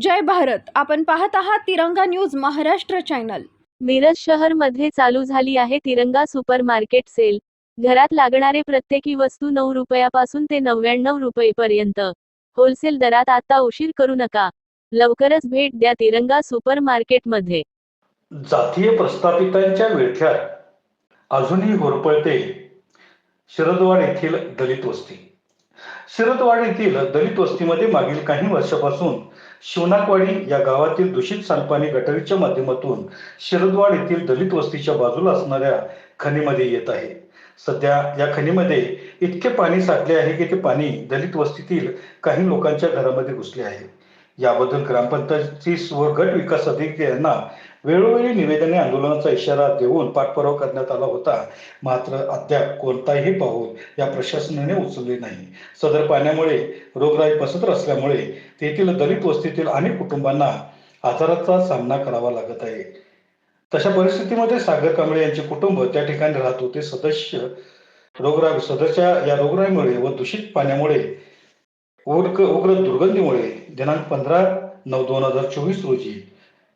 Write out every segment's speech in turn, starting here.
जय भारत. आपण पाहत आहात तिरंगा न्यूज महाराष्ट्र चॅनल. मिरज शहरमध्ये चालू झाली आहे तिरंगा सुपर मार्केट सेल. घरात लागणारे प्रत्येकी वस्तू नऊ रुपयापासून ते नव्याण्णव रुपयेपर्यंत. होलसेल दरात आता उशीर करू नका. लवकरच भेट द्या तिरंगा सुपर मार्केटमध्ये जातीय प्रस्थापितांच्या विळख्यात अजूनही होरपळते. शरदवाड येथील दलित वस्ती. शिरतवाडी येथील दलित वस्तीमध्ये मागील काही वर्षापासून शिवनाकवाडी या गावातील दूषित सांडपाणी गटारीच्या माध्यमातून शिरदवाड येथील दलित वस्तीच्या बाजूला असणाऱ्या खणीमध्ये येत आहे. सध्या या खणीमध्ये इतके पाणी साठले आहे की ते पाणी दलित वस्तीतील काही लोकांच्या घरामध्ये घुसले आहे. याबद्दल ग्रामपंचायतीस व गट विकास अधिकारी यांना वेळोवेळी निवेदने आंदोलनाचा इशारा देऊन पाठपुरावा करण्यात आला होता. मात्र अद्याप कोणताही पाऊल या प्रशासनाने उचलले नाही. सदर पाण्यामुळे रोगराई पसरत असल्यामुळे तेथील दलित वस्तीतील अनेक कुटुंबांना आजाराचा सामना करावा लागत आहे. तशा परिस्थितीमध्ये सागर कांबळे यांचे कुटुंब त्या ठिकाणी राहत होते. सदस्य रोगराई सदरच्या या रोगराईमुळे व दूषित पाण्यामुळे उग्र उग्र दुर्गंधीमुळे दिनांक पंधरा नऊ दोन हजार चोवीस रोजी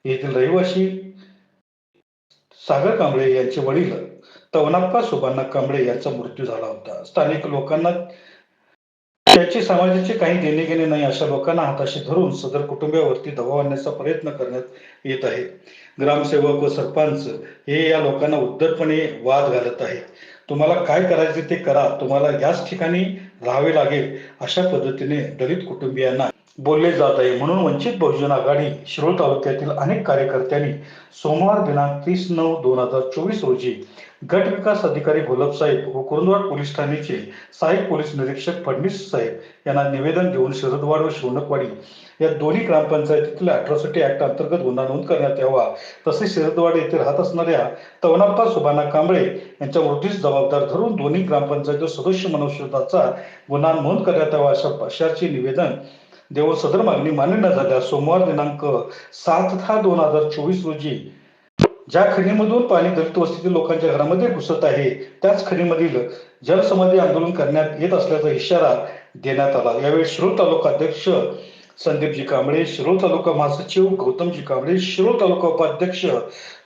येथील रहिवासी सागर कांबळे यांचे वडील तवनाप्पा सुबांना कांबळे यांचा मृत्यू झाला होता. स्थानिक लोकांना त्याची समाजाचे काही देणे घेणे नाही अशा लोकांना हाताशी धरून सदर कुटुंबियावरती दबाव आणण्याचा प्रयत्न करण्यात येत आहे. ग्रामसेवक व सरपंच हे या लोकांना उद्धटपणे वाद घालत आहे तुम्हाला काय करायचे ते करा. तुम्हाला याच ठिकाणी राहावे लागेल अशा पद्धतीने दलित कुटुंबियांना बोलले जात आहे. म्हणून वंचित बहुजन आघाडी शिरोळ तालुक्यातील अनेक कार्यकर्त्यांनी सोमवार दिनांक तीस नऊ दोन हजार चोवीस रोजी गट विकास अधिकारी गुलाब साहेब व कुरुंदवाड पोलीस ठाण्याचे सहाय्यक पोलीस निरीक्षक फडणवीस साहेब यांना निवेदन देऊन शरदवाड व शिवणकवाडी या दोन्ही ग्रामपंचायतीतील अट्रॉसिटी ऍक्ट अंतर्गत गुन्हा नोंद करण्यात यावा. तसेच शरदवाड येथे राहत असणाऱ्या तवनाप्पा सुभाना कांबळे यांच्या मृत्यूस जबाबदार धरून दोन्ही ग्रामपंचायत सदस्य मनुष्यताचा गुन्हा नोंद करण्यात यावा अशा अशाचे निवेदन देऊन सदर मागणी मान्य न झाल्यास सोमवार दिनांक सात दहा दोन हजार चोवीस रोजी ज्या खणीमधून पाणी दलित वस्तीतील लोकांच्या घरामध्ये घुसत आहे त्याच खणीमधील जलसमाधी आंदोलन करण्यात येत असल्याचा इशारा देण्यात आला. यावेळी शिरोळ तालुका अध्यक्ष संदीपजी कांबळे शिरोळ तालुका महासचिव गौतमजी कांबळे शिरोळ तालुका उपाध्यक्ष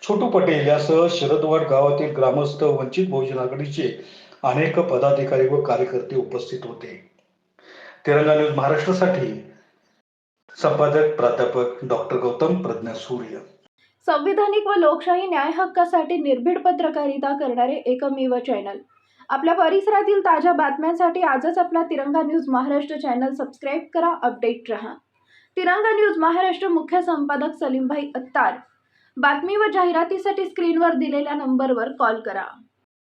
छोटू पटेल यासह शरदवाड गावातील ग्रामस्थ वंचित बहुजन आघाडीचे अनेक पदाधिकारी व कार्यकर्ते उपस्थित होते. तिरंगा न्यूज महाराष्ट्रासाठी संपादक प्राध्यापक डॉक्टर गौतम प्रज्ञा सूर्य. संविधानिक व लोकशाही न्याय हक्कासाठी निर्भीड पत्रकारिता करणारे एकमेव चॅनल. आपल्या परिसरातील ताज्या बातम्यांसाठी आजच आपला Tiranga news Maharashtra channel subscribe करा अपडेट रहा. तिरंगा न्यूज महाराष्ट्र मुख्य संपादक सलीमभाई अत्तार. बातमी व जाहिरातीसाठी स्क्रीनवर दिलेल्या नंबरवर कॉल करा.